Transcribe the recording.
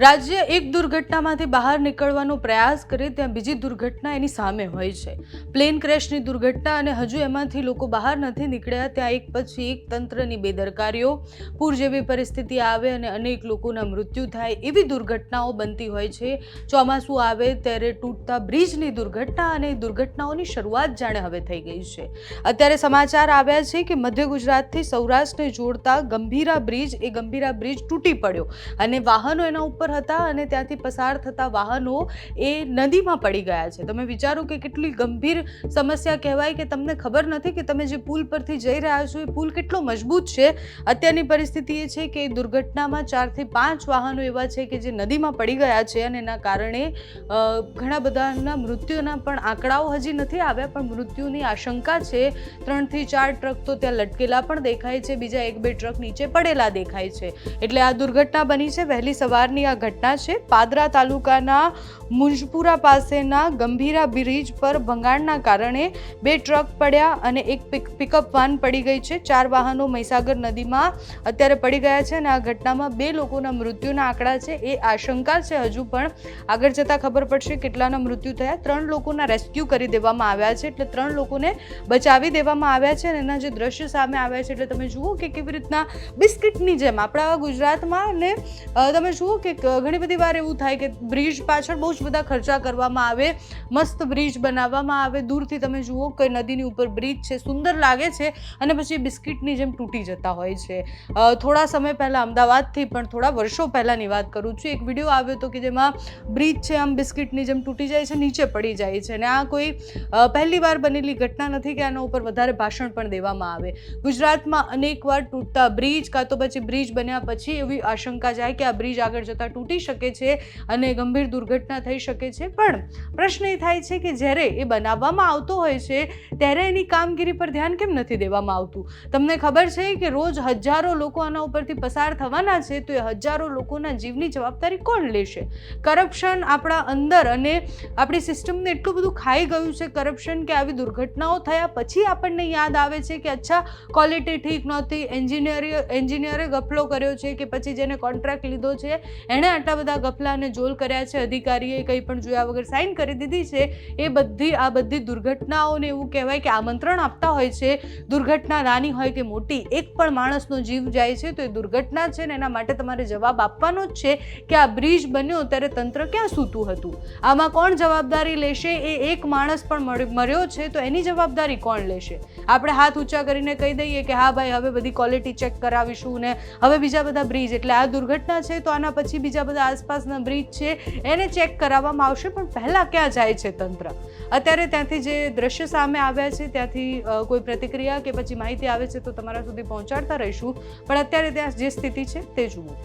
રાજ્ય એક દુર્ઘટનામાંથી બહાર નીકળવાનો પ્રયાસ કરે ત્યાં બીજી દુર્ઘટના એની સામે હોય છે. પ્લેન ક્રેશની દુર્ઘટના અને હજુ એમાંથી લોકો બહાર નથી નીકળ્યા, ત્યાં એક પછી એક તંત્રની બેદરકારીઓ, પૂર જેવી પરિસ્થિતિ આવે અને અનેક લોકોના મૃત્યુ થાય એવી દુર્ઘટનાઓ બનતી હોય છે. ચોમાસું આવે ત્યારે તૂટતા બ્રિજની દુર્ઘટના અને દુર્ઘટનાઓની શરૂઆત જાણે હવે થઈ ગઈ છે. અત્યારે સમાચાર આવ્યા છે કે મધ્ય ગુજરાતથી સૌરાષ્ટ્રને જોડતા ગંભીરા બ્રિજ, એ ગંભીરા બ્રિજ તૂટી પડ્યો અને વાહનો એના ઉપર હતા અને ત્યાંથી પસાર થતા વાહનો એ નદીમાં પડી ગયા છે. તમે વિચારો કે કેટલી ગંભીર સમસ્યા કહેવાય કે તમને ખબર નથી કે તમે જે પુલ પરથી જઈ રહ્યા છો, એ પુલ કેટલો મજબૂત છે? અત્યારની પરિસ્થિતિ એ છે કે દુર્ઘટનામાં ચારથી પાંચ વાહનો એવા છે કે જે નદીમાં પડી ગયા છે અને એના કારણે ઘણા બધાના મૃત્યુના પણ આંકડાઓ હજી નથી આવ્યા, પણ મૃત્યુની આશંકા છે. ત્રણથી ચાર ટ્રક તો ત્યાં લટકેલા પણ દેખાય છે, બીજા એક બે ટ્રક નીચે પડેલા દેખાય છે. એટલે આ દુર્ઘટના બની છે. વહેલી સવારની આ ઘટના છે. પાદરા તાલુકાના મુંજપુરા પાસેના ગંભીરા બ્રિજ પર ભંગાણના કારણે બે ટ્રક પડ્યા અને એક પિક, પિકઅપ વાન પડી ગઈ છે. ચાર વાહનો મહીસાગર નદીમાં અત્યારે પડી ગયા છે અને આ ઘટનામાં બે લોકોના મૃત્યુના આંકડા છે. એ આશંકા છે હજુ પણ. આગળ જતાં ખબર પડશે કેટલાના મૃત્યુ થયા. ત્રણ લોકોના રેસ્ક્યુ કરી દેવામાં આવ્યા છે એટલે ત્રણ લોકોને બચાવી દેવામાં આવ્યા છે અને એના જે દ્રશ્ય સામે આવ્યા છે એટલે તમે જુઓ કે કેવી રીતના બિસ્કિટની જેમ આપણા ગુજરાતમાં અને તમે જુઓ ક- ઘણી બધી વાર એવું થાય કે બ્રિજ પાછળ બહુ જ બધા ખર્ચા કરવામાં આવે, મસ્ત બ્રિજ બનાવવામાં આવે, દૂરથી તમે જુઓ કે નદીની ઉપર બ્રિજ છે, સુંદર લાગે છે અને પછી બિસ્કિટની જેમ તૂટી જતા હોય છે. થોડા સમય પહેલાં અમદાવાદથી પણ થોડા વર્ષો પહેલાંની વાત કરું છું. એક વીડિયો આવ્યો હતો કે જેમાં બ્રિજ છે, આમ બિસ્કિટની જેમ તૂટી જાય છે, નીચે પડી જાય છે અને આ કોઈ પહેલી વાર બનેલી ઘટના નથી કે આના ઉપર વધારે ભાષણ પણ દેવામાં આવે. ગુજરાતમાં અનેકવાર તૂટતા બ્રિજ કાં તો પછી બ્રિજ બન્યા પછી એવી આશંકા જાય કે આ બ્રિજ આગળ જતાં તૂટી શકે છે અને ગંભીર દુર્ઘટના થઈ શકે છે. પણ પ્રશ્ન એ થાય છે કે જ્યારે એ બનાવવામાં આવતો હોય છે, ત્યારે એની કામગીરી પર ધ્યાન કેમ નથી દેવામાં આવતું? તમને ખબર છે કે રોજ હજારો લોકો આના ઉપરથી પસાર થવાના છે, તો એ હજારો લોકોના જીવની જવાબદારી કોણ લેશે? કરપ્શન આપણા અંદર અને આપણી સિસ્ટમને એટલું બધું ખાઈ ગયું છે કરપ્શન કે આવી દુર્ઘટનાઓ થયા પછી આપણને યાદ આવે છે કે અચ્છા ક્વોલિટી ઠીક નહોતી, એન્જિનિયર, એન્જિનિયરે ગફલો કર્યો છે કે પછી જેને કોન્ટ્રાક્ટ લીધો છે, એણે આટલા બધા ગફલા અને જોલ કર્યા છે. અધિકારીએ કંઈ પણ જોયા વગર સાઇન કરી દીધી છે. એ બધી, આ બધી દુર્ઘટનાઓને એવું કહેવાય કે આમંત્રણ આપતા હોય છે. દુર્ઘટના નાની હોય કે મોટી, એક પણ માણસનો જીવ જાય છે તો એ દુર્ઘટના છે ને એના માટે તમારે જવાબ આપવાનો જ છે કે આ બ્રિજ બન્યો ત્યારે તંત્ર ક્યાં સૂતું હતું? આમાં કોણ જવાબદારી લેશે? એ એક માણસ પણ મર્યો છે તો એની જવાબદારી કોણ લેશે? આપણે હાથ ઊંચા કરીને કહી દઈએ કે હા ભાઈ, હવે બધી ક્વોલિટી ચેક કરાવીશું ને હવે બીજા બધા બ્રિજ, એટલે આ દુર્ઘટના છે તો આના પછી બીજા બધા આસપાસના બ્રિજ છે, એને ચેક કરાવવામાં આવશે. પણ પહેલાં ક્યાં જાય છે તંત્ર? અત્યારે ત્યાંથી જે દ્રશ્ય સામે આવ્યા છે, ત્યાંથી કોઈ પ્રતિક્રિયા કે પછી માહિતી આવે છે તો તમારા સુધી પહોંચાડતા રહીશું. પણ અત્યારે ત્યાં જે સ્થિતિ છે તે જુઓ.